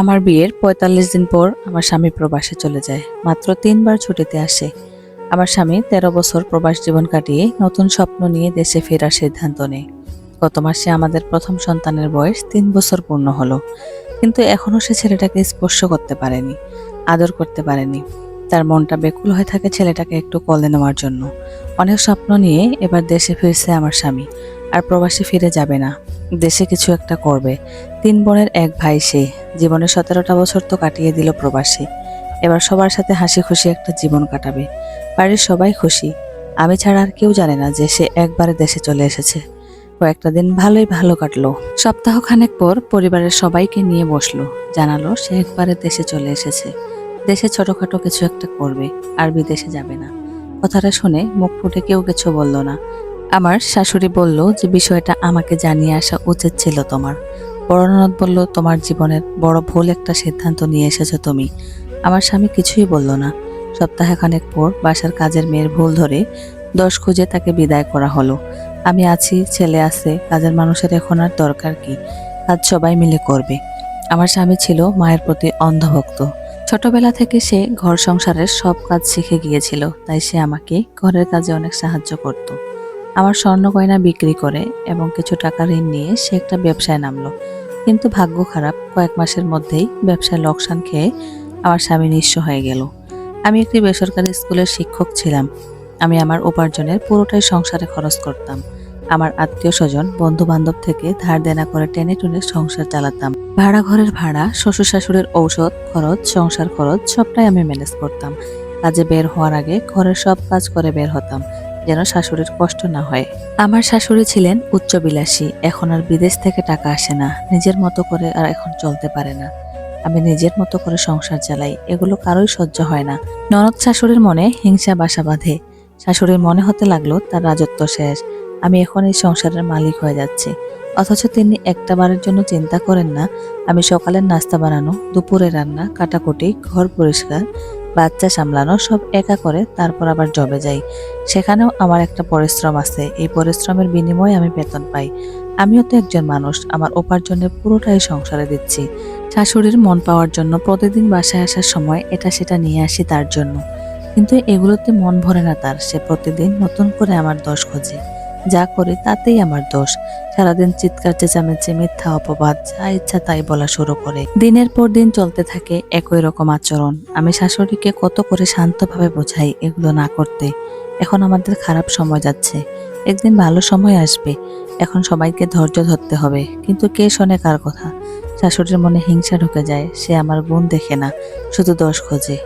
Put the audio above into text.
আমার বিয়ের পঁয়তাল্লিশ দিন পর আমার স্বামী প্রবাসে চলে যায়। মাত্র তিনবার ছুটিতে আসে। আমার স্বামী তেরো বছর প্রবাস জীবন কাটিয়ে নতুন স্বপ্ন নিয়ে দেশে ফেরার সিদ্ধান্ত নেয়। গত মাসে আমাদের প্রথম সন্তানের বয়স তিন বছর পূর্ণ হলো, কিন্তু এখনও সে ছেলেটাকে স্পর্শ করতে পারেনি, আদর করতে পারেনি। তার মনটা বেকুল হয়ে থাকে ছেলেটাকে একটু কলে নেওয়ার জন্য। অনেক স্বপ্ন নিয়ে এবার দেশে ফিরছে আমার স্বামী, আর প্রবাসে ফিরে যাবে না। দেশে কিছু একটা করবে। তিন বোনের এক ভাই সে জীবনের সতেরোটা বছর তো কাটিয়ে দিল প্রবাসী। এবার সবার সাথে হাসি খুশি একটা জীবন কাটাবে। বাড়ির সবাই খুশি। আমি ছাড়া আর কেউ জানে না যে সে একবারে দেশে চলে এসেছে। কয়েকটা দিন ভালোই ভালো কাটলো। সপ্তাহখানেক পর পরিবারের সবাইকে নিয়ে বসল। জানালো সে একবারে দেশে চলে এসেছে। দেশে ছোটখাটো কিছু একটা করবে, আর বিদেশে যাবে না। কথাটা শুনে মুখ ফুটে কেউ কিছু বলল না। আমার শাশুড়ি বলল যে বিষয়টা আমাকে জানিয়ে আসা উচিত ছিল তোমার। ননদ বলল, তোমার জীবনের বড় ভুল একটা সিদ্ধান্ত নিয়ে এসেছ তুমি। আমার স্বামী কিছুই বলল না। সপ্তাহখানেক পর বাসার কাজের মেয়ের ভুল ধরে দশ খুঁজে তাকে বিদায় করা হলো। আমি আছি, ছেলে আছে, কাজের মানুষের এখন আর দরকার কি? কাজ সবাই মিলে করবে। আমার স্বামী ছিল মায়ের প্রতি অন্ধভক্ত। ছোটবেলা থেকে সে ঘর সংসারের সব কাজ শিখে গিয়েছিল, তাই সে আমাকে ঘরের কাজে অনেক সাহায্য করত। আমার স্বর্ণ গয়না বিক্রি করে এবং কিছু টাকা ঋণ নিয়ে সে একটা ব্যবসায় নামলো। কিন্তু ভাগ্য খারাপ, কয়েক মাসের মধ্যেই ব্যবসায় লোকসান খেয়ে আমার স্বামী নিঃস্ব হয়ে গেল। আমি একটি বেসরকারি স্কুলের শিক্ষক ছিলাম। আমি আমার উপার্জনের পুরোটাই সংসারে খরচ করতাম। আমার আত্মীয় স্বজন বন্ধু বান্ধব থেকে ধার দেনা করে টেনে টুনে সংসার চালাতাম। ভাড়া ঘরের ভাড়া শ্বশুর শাশুড়ির ঔষধ খরচ, সংসার খরচ সবটাই আমি ম্যানেজ করতাম। কাজে বের হওয়ার আগে ঘরের সব কাজ করে বের হতাম। যেন শাশুড়ির কষ্ট না হয়। আমার শাশুড়ি ছিলেন উচ্চবিলাসী, এখন আর বিদেশ থেকে টাকা আসে না। নিজের মতো করে আর এখন চলতে পারে না। আমি নিজের মতো করে সংসার চালাই, এগুলো কারোই সহ্য হয় না। ননদ শাশুড়ির মনে হিংসা বাসা বাঁধে। শাশুড়ির মনে হতে লাগল, তার রাজত্ব শেষ। আমি এখন এই সংসারের মালিক হয়ে যাচ্ছি। অথচ তিনি একটা বারের জন্য চিন্তা করেন না, আমি সকালের নাস্তা বানানো, দুপুরে রান্না, কাটাকুটি, ঘর পরিষ্কার বাচ্চা সামলানো সব একা করে, তারপর আবার জবে যাই। সেখানেও আমার একটা পরিশ্রম আছে। এই পরিশ্রমের বিনিময়ে আমি বেতন পাই। আমিও তো একজন মানুষ। আমার উপার্জনের পুরোটাই সংসারে দিচ্ছি। শাশুড়ির মন পাওয়ার জন্য প্রতিদিন বাসায় আসার সময় এটা সেটা নিয়ে আসি তার জন্য। কিন্তু এগুলোতে মন ভরে না তার। সে প্রতিদিন নতুন করে আমার দোষ খোঁজে। যা করে তাতেই আমার দোষ। সারাদিন চিৎকার, চেঁচামেচি, মিথ্যা অপবাদ, যা ইচ্ছা তাই বলা শুরু করে। দিনের পর দিন চলতে থাকে একই রকম আচরণ। আমি শাশুড়িকে কত করে শান্তভাবে বোঝাই এগুলো না করতে। এখন আমাদের খারাপ সময় যাচ্ছে। একদিন ভালো সময় আসবে। এখন সবাইকে ধৈর্য ধরতে হবে। কিন্তু কে শোনে কার কথা? শাশুড়ির মনে হিংসা ঢুকে যায়। সে আমার বোন দেখে না, শুধু দোষ খোঁজে।